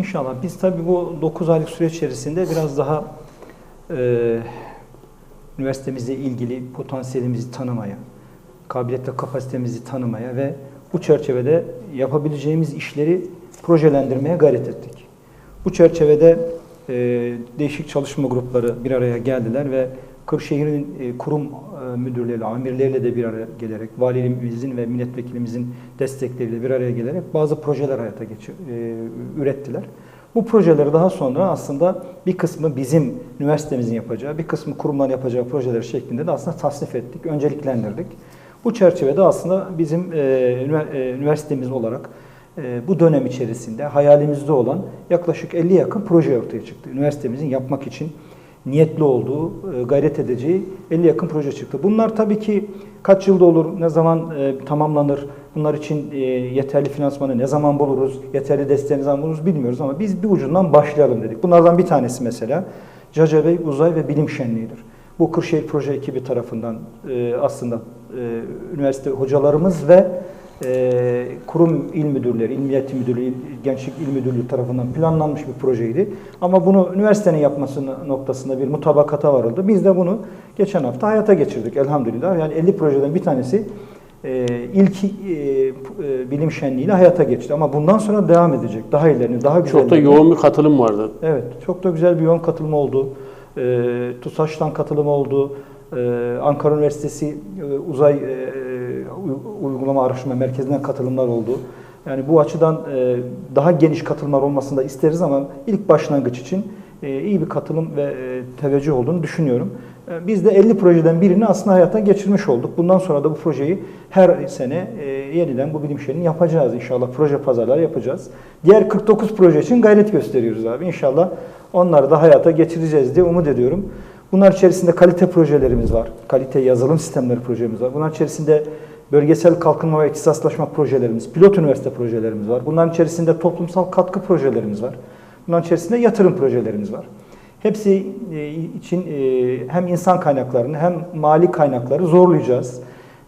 İnşallah. Biz tabii bu 9 aylık süreç içerisinde biraz daha e, üniversitemizle ilgili potansiyelimizi tanımaya, kabiliyet ve kapasitemizi tanımaya ve bu çerçevede yapabileceğimiz işleri projelendirmeye gayret ettik. Bu çerçevede e, değişik çalışma grupları bir araya geldiler ve Kırşehir'in e, kurum e, müdürleriyle, amirleriyle de bir araya gelerek, valimizin ve milletvekilimizin destekleriyle bir araya gelerek bazı projeler hayata geçir, e, ürettiler. Bu projeleri daha sonra aslında bir kısmı bizim üniversitemizin yapacağı, bir kısmı kurumların yapacağı projeler şeklinde de aslında tasnif ettik, önceliklendirdik. Bu çerçevede aslında bizim ünivers- üniversitemiz olarak bu dönem içerisinde hayalimizde olan yaklaşık 50 yakın proje ortaya çıktı. Üniversitemizin yapmak için niyetli olduğu, e, gayret edeceği 50 yakın proje çıktı. Bunlar tabii ki kaç yılda olur, ne zaman e, tamamlanır, bunlar için e, yeterli finansmanı ne zaman buluruz, yeterli desteği ne zaman buluruz bilmiyoruz ama biz bir ucundan başlayalım dedik. Bunlardan bir tanesi mesela Cacabey Uzay ve Bilim Şenliği'dir. Bu Kırşehir Proje ekibi tarafından aslında üniversite hocalarımız ve e, kurum il müdürleri, il milliyeti müdürlüğü, gençlik il müdürlüğü tarafından planlanmış bir projeydi. Ama bunu üniversitenin yapması noktasında bir mutabakata varıldı. Biz de bunu geçen hafta hayata geçirdik elhamdülillah. Yani 50 projeden bir tanesi e, ilk e, e, bilim şenliğiyle hayata geçti. Ama bundan sonra devam edecek. Daha ilerini, daha güzel. Çok da yoğun bir katılım vardı. Evet, çok da güzel bir yoğun katılım oldu. E, TUSAŞ'tan katılım oldu. E, Ankara Üniversitesi e, Uzay e, Uygulama Araştırma Merkezi'nden katılımlar oldu. Yani bu açıdan e, daha geniş katılımlar olmasını da isteriz ama ilk başlangıç için e, iyi bir katılım ve e, teveccüh olduğunu düşünüyorum. E, Biz de 50 projeden birini aslında hayata geçirmiş olduk. Bundan sonra da bu projeyi her sene yeniden bu bilim şenliğini yapacağız inşallah. Proje pazarları yapacağız. Diğer 49 proje için gayret gösteriyoruz abi. İnşallah onları da hayata geçireceğiz diye umut ediyorum. Bunlar içerisinde kalite projelerimiz var. Kalite yazılım sistemleri projemiz var. Bunlar içerisinde bölgesel kalkınma ve ihtisaslaşma projelerimiz, pilot üniversite projelerimiz var. Bunların içerisinde toplumsal katkı projelerimiz var. Bunların içerisinde yatırım projelerimiz var. Hepsi e, için e, hem insan kaynaklarını hem mali kaynakları zorlayacağız.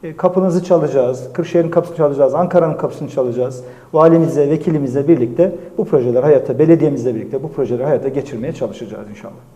E, Kapınızı çalacağız, Kırşehir'in kapısını çalacağız, Ankara'nın kapısını çalacağız. Valimizle, vekilimizle birlikte bu projeleri hayata, belediyemizle birlikte bu projeleri hayata geçirmeye çalışacağız inşallah.